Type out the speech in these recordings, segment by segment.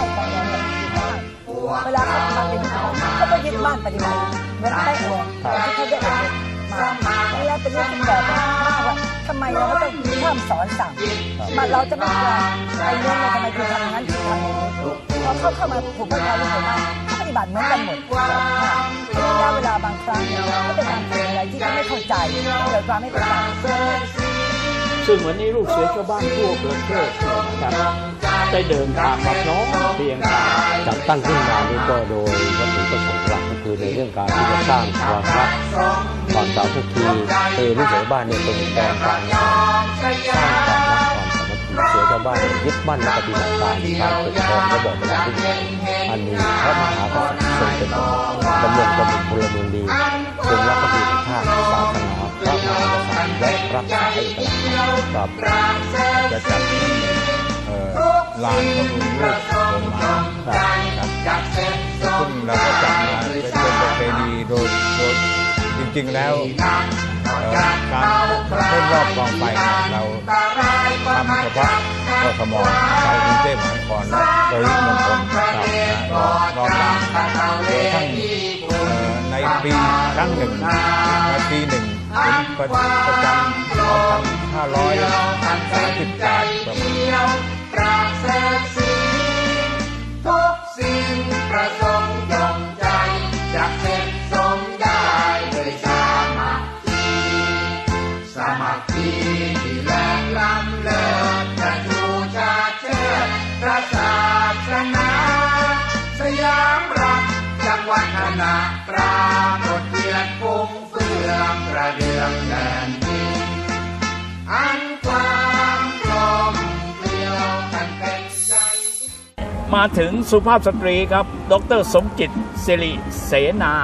รักใคร่ต่อกันอยู่ได้เวลาเขาทำเป็นผู้เขาก็ยึดบ้านปฏิบัติเหมือนได้เลยที่เขาได้เองมาแล้วเป็นเรื่องที่แปลกมากว่าทำไมเราก็ต้องเพิ่มสอนสั่งมาเราจะไม่กลัวไอ้เรื่องเนี่ยทำไมคุณทำงนั้นคุณทำอย่างนี้พอเข้าเข้ามาผูกพันกับเราบ้านเขาปฏิบัติเหมือนกันหมดระยะเวลาบางครั้งก็เป็นการทำอะไรที่เขาไม่เข้าใจเกิดความไม่เข้าใจ ซึ่งวันนี้ลูกเสือชาวบ้านทั่วประเทศนะครับได้เดินทางมาพร้อมเพรียงจัดตั้งขึ้นมานี่ก็โดยวัตถุประสงค์หลักก็คือในเรื่องการที่จะสร้างความรักความสามัคคีคือลูกเสือบ้านเนี่ยเป็นแกนกลางการสร้างความรักความสามัคคีเสือชาวบ้านยึดมั่นและปฏิบัติตามการปกครองระบอบประชาธิปไตยอันนี้พระมหากษัตริย์ทรงเป็นดำรงตำแหน่งพลเมืองดีทรงรักภักดีต่อชาติศาสนาพระมหากษัตริย์ และรักษาเอกลักษณ์ครับจะจัดเอ่ลานพระบรมรูปทรงม้านครับซึ่งเราก็จัดมาเป็นเป็นประเพณีโดยโดยจริงๆแล้วการเล่นรอบกองไฟเราทำเฉพาะกทมชาวกรุงเทพมหานครและปริมณฑลครับนะรอบรอบลานโดยทั้งในปีครั้งหนึ่งในปีหนึ่ง เป็นประประจำ2538ครับปราบเสกสีทุกสิ่งประสงค์ยงใจจะเสร็จสมได้ด้วยสามัคคีสามัคคีที่แรงล้ำเลิศจะชูชาเชิดพระศาสนาสยามรักจังวัดนาปรากฏเกียรติฟุ้ง ระเดืองแดนดินอันความกลมเกลียวกันเป็นใจมาถึงสุภาพสตรีครับ ดรสมจิตสิริเสนา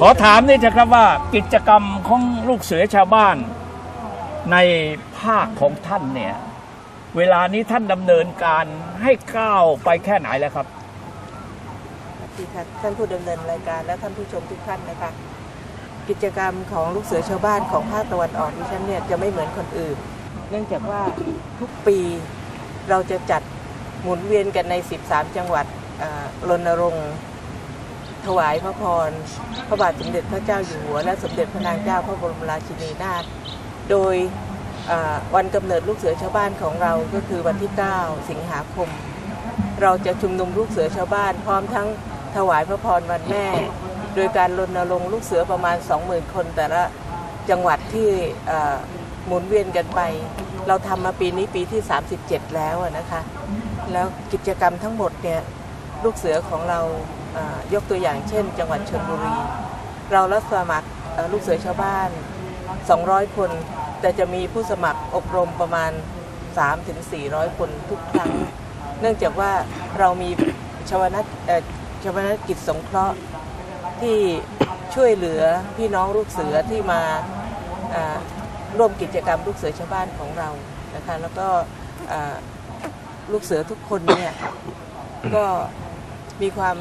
ขอถามนี่นะครับว่ากิจกรรมของลูกเสือชาวบ้านในภาคของท่านเนี่ย เวลานี้ท่านดำเนินการให้ก้าวไปแค่ไหนแล้วครับ สวัสดีค่ะท่านผู้ดำเนินรายการและท่านผู้ชมทุกท่านนะคะ กิจกรรมของลูกเสือชาวบ้านของภาคตะวันออกดิฉันเนี่ยจะไม่เหมือนคนอื่น เนื่องจากว่าทุกปีเราจะจัดหมุนเวียนกันใน 13 จังหวัดรณรงค์ถวายพระพร พระบาทสมเด็จพระเจ้าอยู่หัว และสมเด็จพระนางเจ้าพระบรมราชินีนาถ โดยวันกำเนิดลูกเสือชาวบ้านของเราก็คือวันที่ 9 สิงหาคม เราจะชุมนุมลูกเสือชาวบ้าน พร้อมทั้งถวายพระพรวันแม่ โดยการรณรงค์ลูกเสือประมาณ 20,000 คน แต่ละจังหวัดที่หมุนเวียนกันไป เราทำมาปีนี้ปีที่ 37 แล้วนะคะ แล้วกิจกรรมทั้งหมดเนี่ยลูกเสือของเรายกตัวอย่างเช่น จังหวัดชลบุรี เรารับสมัครลูกเสือชาวบ้าน 200 คน แต่จะมีผู้สมัครอบรมประมาณ 3-400 คนทุกครั้ง เนื่องจากว่าเรามีชวนักชวนักกิจสงเคราะห์ ที่ช่วยเหลือพี่น้องลูกเสือที่มาร่วมกิจกรรมลูกเสือชาวบ้านของเรานะคะแล้วก็ลูกเสือทุกคนเนี่ยก็มีความ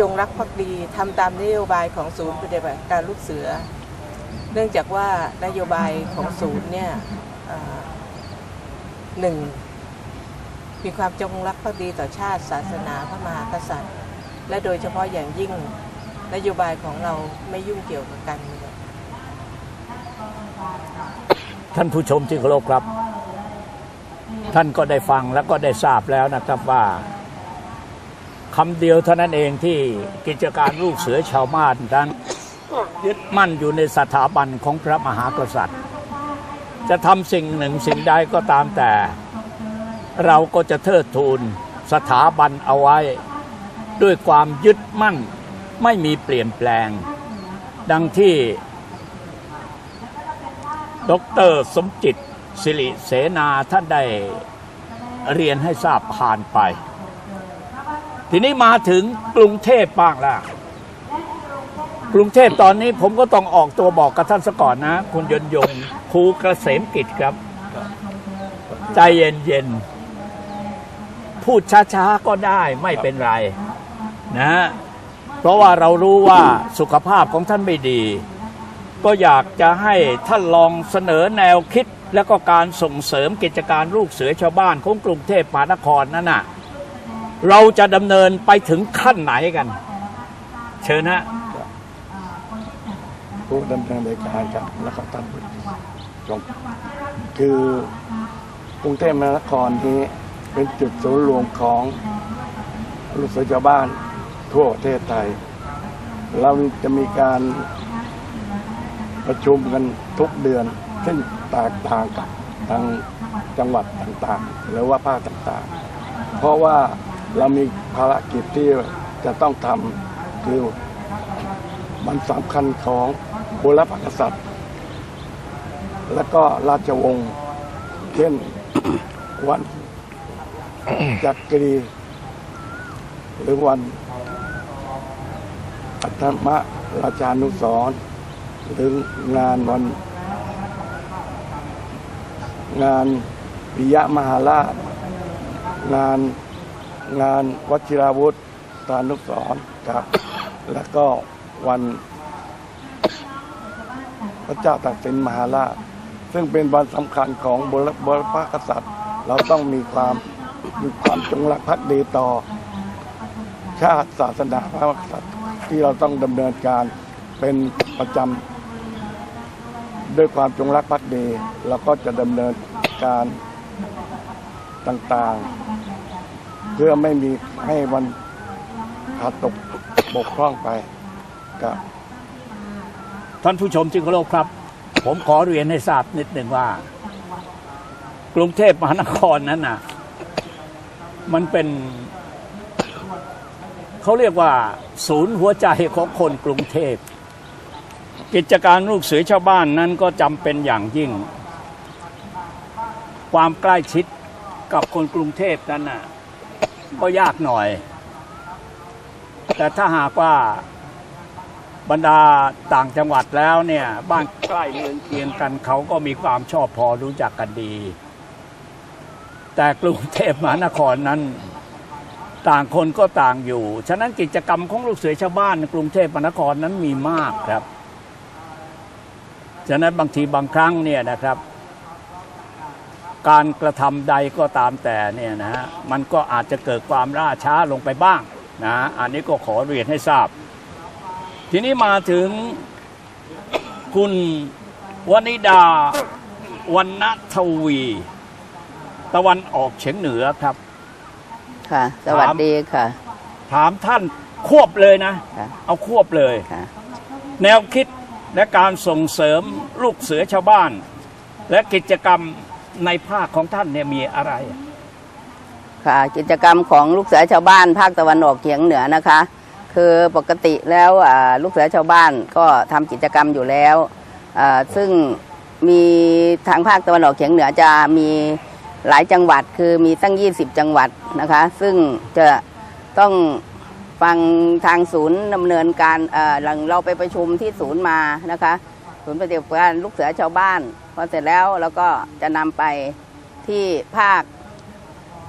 จงรักภักดีทำตามนโยบายของศูนย์ปฏิบัติการลูกเสือ เนื่องจากว่านโยบายของศูนย์เนี่ยหนึ่งมีความจงรักภักดีต่อชาติศาสนาพระมหากษัตริย์ และโดยเฉพาะอย่างยิ่ง นโยบายของเราไม่ยุ่งเกี่ยวกับการเมืองท่านผู้ชมที่เคารพครับ ท่านก็ได้ฟังแล้วก็ได้ทราบแล้วนะครับว่าคำเดียวเท่านั้นเองที่กิจการลูกเสือชาวบ้านนั้นยึดมั่นอยู่ในสถาบันของพระมหากษัตริย์ จะทำสิ่งหนึ่งสิ่งใดก็ตามแต่ เราก็จะเทิดทูนสถาบันเอาไว้ ด้วยความยึดมั่น ไม่มีเปลี่ยนแปลง ดังที่ดรสมจิตสิริเสนาท่านได้เรียนให้ทราบผ่านไป ทีนี้มาถึงกรุงเทพบ้างละกรุงเทพตอนนี้ผมก็ต้องออกตัวบอกกับท่านซะก่อนนะ คุณยนยงครูเกษมกิจครับ ใจเย็นๆ พูดช้าๆ ก็ได้ไม่เป็นไร นะ เพราะว่าเรารู้ว่าสุขภาพของท่านไม่ดี ก็อยากจะให้ท่านลองเสนอแนวคิด และก็การส่งเสริมกิจการลูกเสือชาวบ้านของกรุงเทพมหานครนั่นน่ะเราจะดำเนินไปถึงขั้นไหนกัน เชิญฮะผู้ดำเนินรายการครับแล้วก็ท่านผู้ชมคือกรุงเทพมหานครนี้เป็นจุดศูนย์รวมของลูกเสือชาวบ้าน ทั่วประเทศไทย เราจะมีการประชุมกันทุกเดือน ซึ่งแตกต่างกับทางจังหวัดต่างๆ หรือว่าภาคต่างๆ เพราะว่าเรามีภารกิจที่จะต้องทำคือมันสำคัญของบุรพกษัตริย์ และก็ราชวงศ์เช่นวันจักรีหรือวัน อัตมะราชานุสรหรืองานวัน งานปิยมหาราช งานงานวชิราวุธตานุสรครับ แล้วก็วันพระเจ้าตากสินมหาราช ซึ่งเป็นวันสำคัญของบรบรพกษัตริย์ เราต้องมีความมีความจงรักภักดีต่อ ชาติศาสนาพระมหากษัตริย์ ที่เราต้องดำเนินการเป็นประจำด้วยความจงรักภักดีเราก็จะดำเนินการต่างๆ เพื่อไม่มีให้วันขาดตกบกพร่องไปกับท่านผู้ชมที่เคารพครับ ผมขอเรียนให้ทราบนิดหนึ่งว่า กรุงเทพมหานครนั้นน่ะ มันเป็น เขาเรียกว่า ศูนย์หัวใจของคนกรุงเทพ กิจการลูกเสือชาวบ้านนั้นก็จำเป็นอย่างยิ่ง ความใกล้ชิดกับคนกรุงเทพนั้นน่ะก็ยากหน่อย แต่ถ้าหากว่าบรรดาต่างจังหวัดแล้วเนี่ยบ้านใกล้เรือนเคียงกันเขาก็มีความชอบพอรู้จักกันดี แต่กรุงเทพมหานครนั้น ต่างคนก็ต่างอยู่ ฉะนั้นกิจกรรมของลูกเสือชาวบ้านในกรุงเทพมหานครนั้นมีมากครับ ฉะนั้นบางทีบางครั้งเนี่ยนะครับ การกระทำใดก็ตามแต่เนี่ยนะฮะมันก็อาจจะเกิดความล่าช้าลงไปบ้างนะอันนี้ก็ขอเรียนให้ทราบ ทีนี้มาถึงคุณวนิดาวันณทวี ตะวันออกเฉียงเหนือครับ ค่ะ สวัสดีค่ะ ถามท่านควบเลยนะ ค่ะเอาควบเลย ค่ะ แนวคิดและการส่งเสริมลูกเสือชาวบ้าน และกิจกรรมในภาคของท่านเนี่ยมีอะไร ค่ะกิจกรรมของลูกเสือชาวบ้านภาคตะวันออกเฉียงเหนือนะคะ คือปกติแล้วอ่าลูกเสือชาวบ้านก็ทำกิจกรรมอยู่แล้วอ่าซึ่งมีทางภาคตะวันออกเฉียงเหนือจะมี หลายจังหวัดคือมีตั้ง 20 จังหวัดนะคะ ซึ่งจะต้องฟังทางศูนย์ดำเนินการเออหลังเราไปประชุมที่ศูนย์มานะคะศูนย์ปฏิบัติการลูกเสือชาวบ้านพอเสร็จแล้วเราก็จะนำไปที่ภาค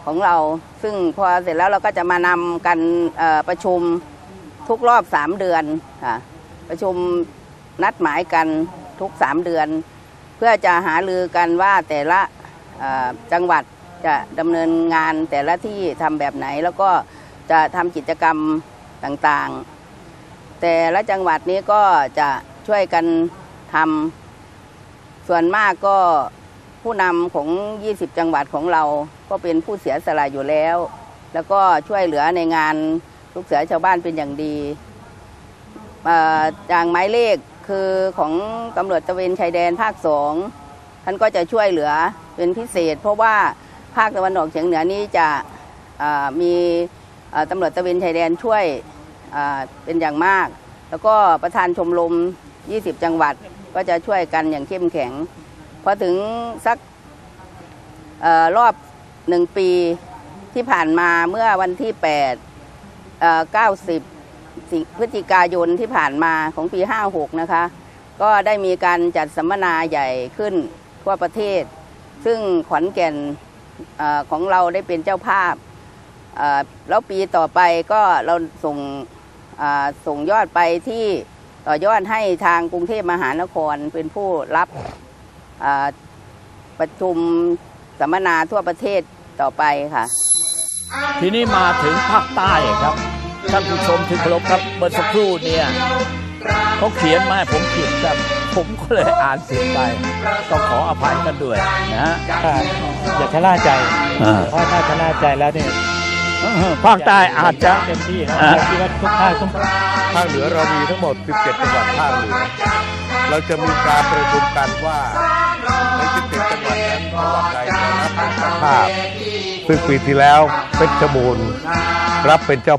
ของเรา ซึ่งพอเสร็จแล้วเราก็จะมานำกันประชุมทุกรอบสามเดือนค่ะประชุมนัดหมายกันทุกสามเดือน เพื่อจะหารือกันว่าแต่ละ จังหวัดจะดำเนินงานแต่ละที่ทำแบบไหน แล้วก็จะทำกิจกรรมต่างๆ แต่ละจังหวัดนี้ก็จะช่วยกันทำส่วนมากก็ผู้นำของ 20 จังหวัดของเราก็เป็นผู้เสียสละอยู่แล้ว แล้วก็ช่วยเหลือในงานลูกเสือชาวบ้านเป็นอย่างดีอย่างหมายเลขคือของตำรวจตะเวนชายแดนภาคสอง ท่านก็จะช่วยเหลือเป็นพิเศษ เพราะว่าภาคตะวันออกเฉียงเหนือนี้จะมีตำรวจตะเวนชายแดนช่วยเป็นอย่างมาก แล้วก็ประธานชมรม 20 จังหวัดก็จะช่วยกันอย่างเข้มแข็งพอถึงสักออรอบหนึ่งปีที่ผ่านมาเมื่อวันที่ 8 90สิงพฤศจิกายนที่ผ่านมาของปี 56 นะคะ ก็ได้มีการจัดสัมมนาใหญ่ขึ้น ทั่วประเทศ ซึ่งขอนแก่นอของเราได้เป็นเจ้าภาพ แล้วปีต่อไปก็เราส่งส่งยอดไปที่ต่อยอดให้ทางกรุงเทพมหานครเป็นผู้รับประชุมสัมมนาทั่วประเทศต่อไปค่ะ ทีนี้มาถึงภาคใต้ครับท่านผู้ชมที่เคารพครับเมื่อสักครู่เนี่ย เขาเขียนมาให้ผมผิดครับ ผมก็เลยอ่านผิดไปต้องขออภัยกันด้วยนะฮะอย่าชะล่าใจอ่าเพราะถ้าชะล่าใจแล้วเนี่ยภาคใต้อาจจะเต็มที่นะอ่าคิดว่าทุกภาคต้องภาคเหนือเรามีทั้งหมด 17 จังหวัดภาคเหนือ เราจะมีการประชุมกันว่าใน 17 จังหวัดนั้นจังหวัดใดจะรับเป็นเจ้าภาพซึ่งปีที่แล้วเพชรบูรณ์รับเป็นเจ้า